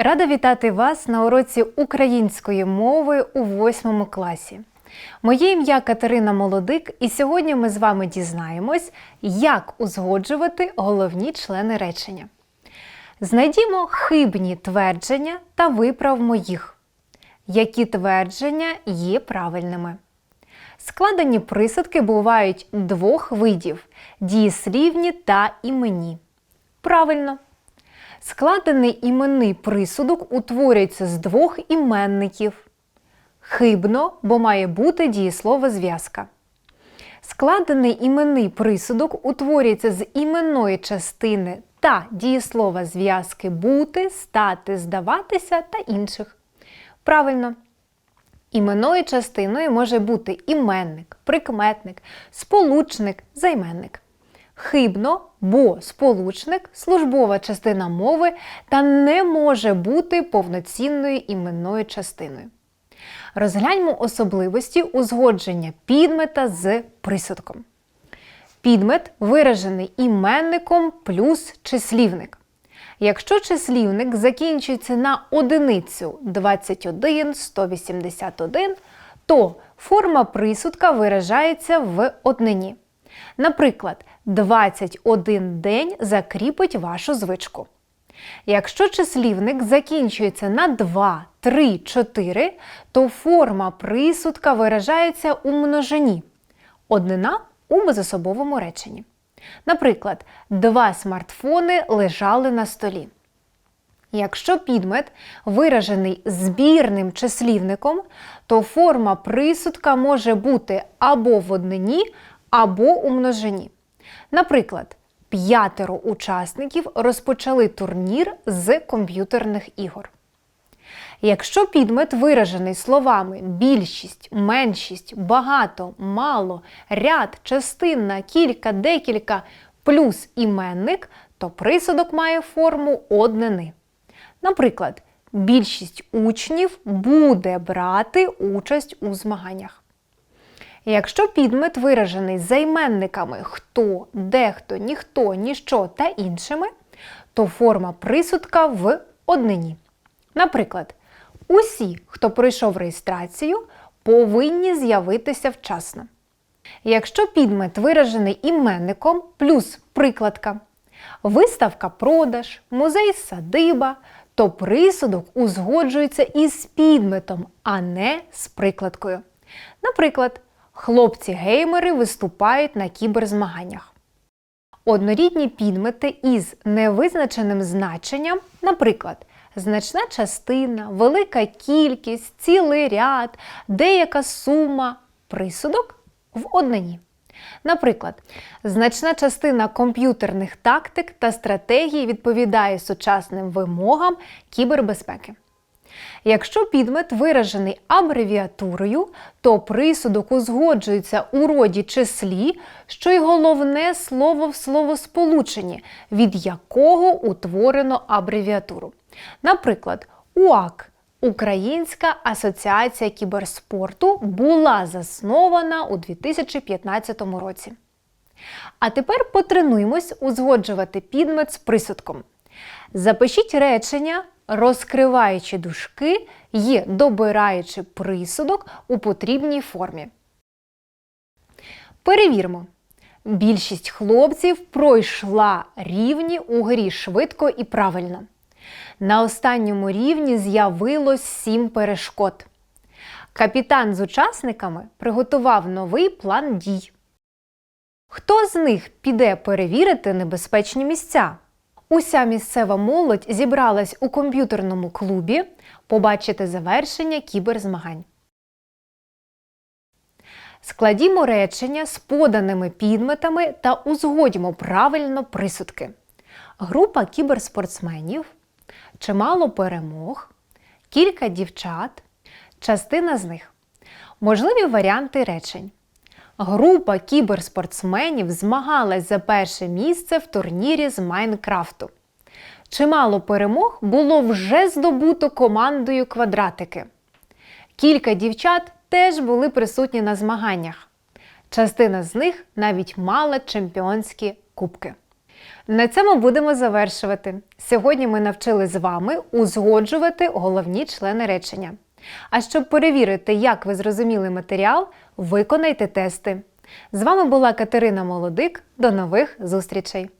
Рада вітати вас на уроці української мови у восьмому класі. Моє ім'я Катерина Молодик, і сьогодні ми з вами дізнаємось, як узгоджувати головні члени речення. Знайдімо хибні твердження та виправмо їх. Які твердження є правильними? Складені присудки бувають двох видів дієслівні та іменні. Правильно. Складений іменний присудок утворюється з двох іменників. Хибно, бо має бути дієслова зв'язка. Складений іменний присудок утворюється з іменної частини та дієслова зв'язки бути, стати, здаватися та інших. Правильно. Іменною частиною може бути іменник, прикметник, сполучник, займенник. Хибно, бо сполучник службова частина мови та не може бути повноцінною іменною частиною. Розгляньмо особливості узгодження підмета з присудком. Підмет виражений іменником плюс числівник. Якщо числівник закінчується на одиницю 21, 181, то форма присудка виражається в однині. Наприклад, 21 день закріпить вашу звичку. Якщо числівник закінчується на 2, 3, 4, то форма присудка виражається у множині. Однина у безособовому реченні. Наприклад, два смартфони лежали на столі. Якщо підмет виражений збірним числівником, то форма присудка може бути або в однині, або у множині. Наприклад, п'ятеро учасників розпочали турнір з комп'ютерних ігор. Якщо підмет виражений словами більшість, меншість, багато, мало, ряд, частина, кілька, декілька плюс іменник, то присудок має форму однини. Наприклад, більшість учнів буде брати участь у змаганнях. Якщо підмет виражений займенниками хто, дехто, ніхто, ніщо та іншими, то форма присудка в однині. Наприклад, усі, хто пройшов реєстрацію, повинні з'явитися вчасно. Якщо підмет виражений іменником плюс прикладка, виставка продаж, музей садиба, то присудок узгоджується із підметом, а не з прикладкою. Наприклад, хлопці-геймери виступають на кіберзмаганнях. Однорідні підмети із невизначеним значенням, наприклад, значна частина, велика кількість, цілий ряд, деяка сума, присудок в однині. Наприклад, значна частина комп'ютерних тактик та стратегій відповідає сучасним вимогам кібербезпеки. Якщо підмет виражений абревіатурою, то присудок узгоджується у роді числі, що й головне слово в словосполученні, від якого утворено абревіатуру. Наприклад, УАК Українська асоціація кіберспорту була заснована у 2015 році. А тепер потренуємось узгоджувати підмет з присудком. Запишіть речення, розкриваючи дужки і добираючи присудок у потрібній формі. Перевірмо. Більшість хлопців пройшла рівні у грі швидко і правильно. На останньому рівні з'явилось сім перешкод. Капітан з учасниками приготував новий план дій. Хто з них піде перевірити небезпечні місця? Уся місцева молодь зібралась у комп'ютерному клубі побачити завершення кіберзмагань. Складімо речення з поданими підметами та узгодімо правильно присудки. Група кіберспортсменів, чимало перемог, кілька дівчат, частина з них. Можливі варіанти речень. Група кіберспортсменів змагалась за перше місце в турнірі з Майнкрафту. Чимало перемог було вже здобуто командою квадратики. Кілька дівчат теж були присутні на змаганнях. Частина з них навіть мала чемпіонські кубки. На цьому будемо завершувати. Сьогодні ми навчили з вами узгоджувати головні члени речення. А щоб перевірити, як ви зрозуміли матеріал, виконайте тести. З вами була Катерина Молодик. До нових зустрічей!